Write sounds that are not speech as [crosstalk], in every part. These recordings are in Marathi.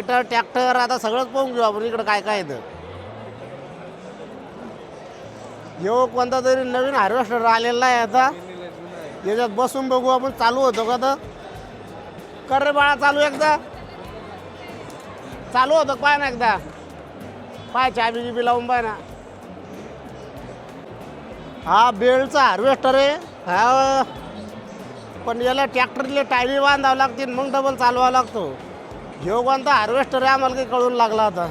रोटावेटर ट्रॅक्टर आता सगळंच पाहून घेऊ आपण इकडं काय काय येतं. येऊ कोणता तरी नवीन हार्वेस्टर आलेला आहे आता. याच्यात बसून बघू आपण चालू होतो का तर कर रे बाळा चालू एकदा. चालू होतं पाय ना एकदा. पाय चाबी गिबी लावून पाय ना. हा बेलचा हार्वेस्टर आहे. हा. पण याला ट्रॅक्टरले टायरी बांधावं लागतील मग डबल चालवावं लागतो. ह्यो कोणता हार्वेस्टर आहे? आम्हाला काही कळून लागला आता.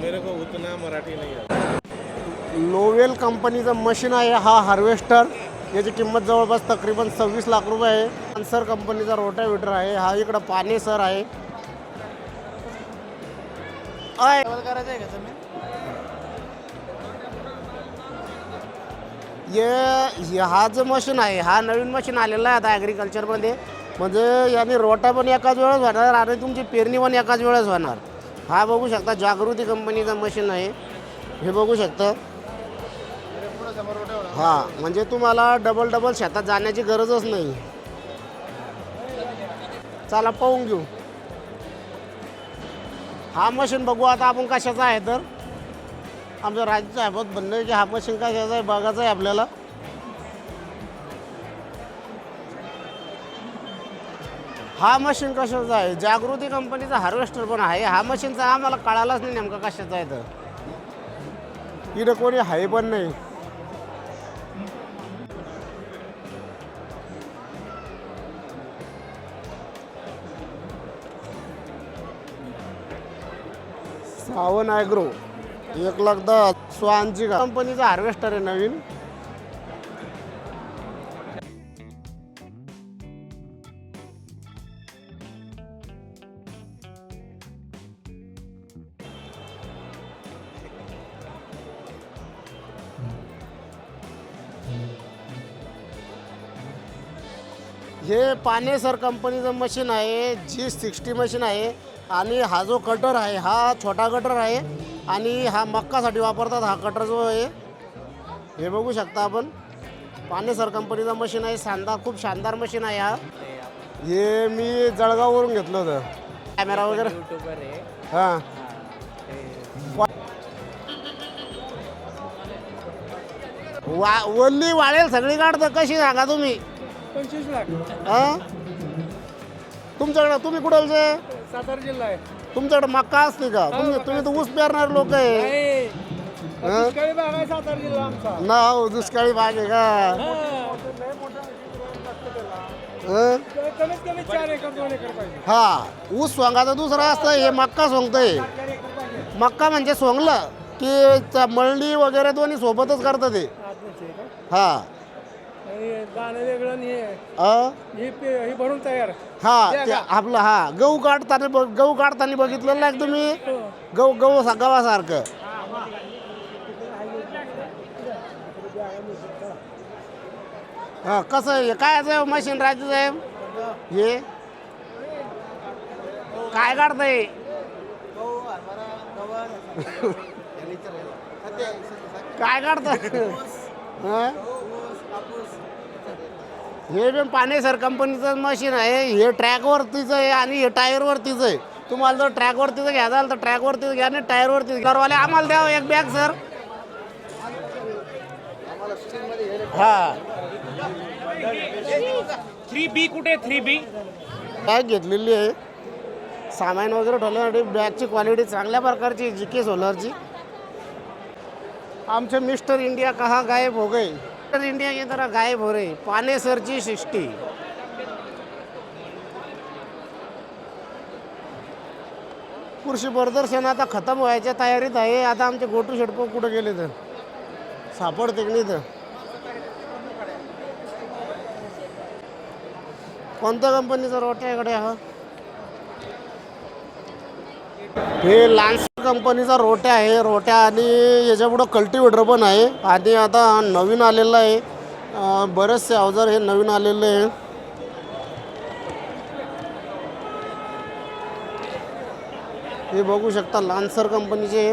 मेरे को उतना मराठी नहीं है लोवेल कंपनीचं मशीन आहे हा हार्वेस्टर याची किंमत जवळपास तकरीबन सव्वीस लाख रुपये आहे. आन्सर कंपनीचा रोटावेटर आहे हा इकडं पाने सर आहे. अय. ये हे हा जो मशीन आहे हा नवीन मशीन आलेला आहे आता ॲग्रिकल्चरमध्ये म्हणजे याने रोटा पण एकाच वेळेस होणार आणि तुमची पेरणी पण एकाच वेळेस होणार. हा बघू शकता जागृती कंपनीचं मशीन आहे. हे बघू शकता. हा म्हणजे तुम्हाला डबल डबल शेतात जाण्याची गरजच नाही. चला पाहून घेऊ. हा मशीन बघू आता आपण कशाचा आहे तर. आमचं राज्य साहेबात म्हणणं आहे की हा मशीन कशाचा आहे बघायचं आहे आपल्याला. हा मशीन कशाचा आहे? जागृती कंपनीचा हार्वेस्टर पण आहे. हा मशीनचा आम्हाला कळालाच नाही नेमका कशाचा आहे तर. इकडं कोणी आहे पण नाही. सावन ॲग्रो एक लाख दहा. स्वानची कंपनीचा हार्वेस्टर आहे नवीन. हे पानेसर कंपनीचं मशीन आहे जी सिक्स्टी मशीन आहे आणि हा जो कटर आहे हा छोटा कटर आहे. आणि हा मक्कासाठी वापरतात हा कटर जो आहे हे बघू शकता आपण. पानेसर कंपनीचं मशीन आहे शानदार खूप शानदार मशीन आहे हा. हे मी जळगाववरून घेतलं होतं. कॅमेरा वगैरे. युट्यूबर आहे. हां. वा वल्ली वाळेल सगळी काढतं कशी सांगा तुम्ही? पंचवीस लाख. हां? तुमच्याकडे तुम्ही कुठलचे सातारा जिल्हा आहे. तुमच्याकडे मक्का असते का? तुम्ही तुम्ही तर ऊस पेरणार लोक आहे. नाही. हं? दुष्काळी भाग आहे सातारा जिल्हा आमचा. ना हो दुष्काळी भाग आहे का? हं? कमीत कमी चार एकर दोन एकर पाहिजे. हा. ऊस सोंगाचं दुसरं असतं हे मक्का सोंगतंय. चार एकर पाहिजे मक्का म्हणजे सोंगलं की च- मळणी वगैरे दोन्ही सोबतच करतं ते. आतमध्ये आहे का? हा. आणि दाणं वेगळं आणि हे अं? हे पे- हे भरून तयार. हा ते आपलं हा. गहू काढताना बघ- गहू काढताना बघितलेलं नाही का तुम्ही? हो. गहू गहू गव्हासारखं. हा कसं आहे? काय आहे मशीन राहायचं साहेब? हे? काय काढतंय? [laughs] काय काढत हे? पण पानेसर कंपनीचं मशीन आहे. हे ट्रॅकवरतीच आहे आणि हे टायरवरतीच आहे. तुम्हाला जर ट्रॅकवरतीच असेल तर ट्रॅकवरतीच घ्या आणि टायरवरतीच घ्या. वाले आम्हाला द्या एक बॅग सर. हा. थ्री बी कुठे थ्री बी? बॅग घेतलेली आहे. सामान वगैरे ठेवण्यासाठी बॅगची क्वालिटी चांगल्या प्रकारची जी के सोलरची. आमचे मिस्टर इंडिया कहा गायब हो गए? मिस्टर इंडिया की तरह गायब हो रहे पाने सरची सृष्टि कृषी प्रदर्शन आता खतम व्हायच्या हो तयारीत आहे आता आमचे गोटू शेटपो कुठं गेले तर सापडते की नाही तर कोणत्या कंपनीचा रोट्याकडे हा? हे लान्स कंपनीचा रोट्या आहे. रोट्या आणि याच्यापुढं कल्टिवेटर पण आहे. आणि आता नवीन आलेलं आहे. बरेचसे अवजार हे नवीन आलेले आहे. हे बघू शकता लान्सर कंपनीचे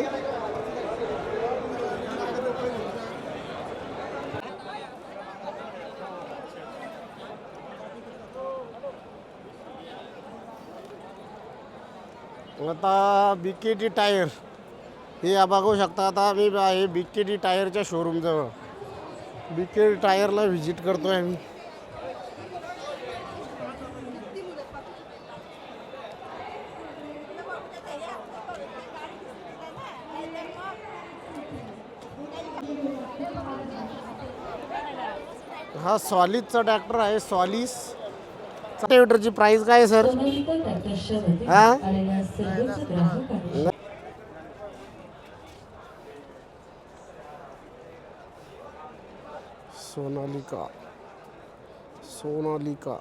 आता बी के टी टायर. हे या बघू शकता आता मी आहे बी के टी टायरच्या शोरूमजवळ बी के टी टायरला व्हिजिट करतो आहे आम्ही. हा सॉलिसचा ट्रॅक्टर आहे सॉलिस ट्रॅक्टरची प्राइस काय आहे सर हा? सोनालिका. सोनालिका.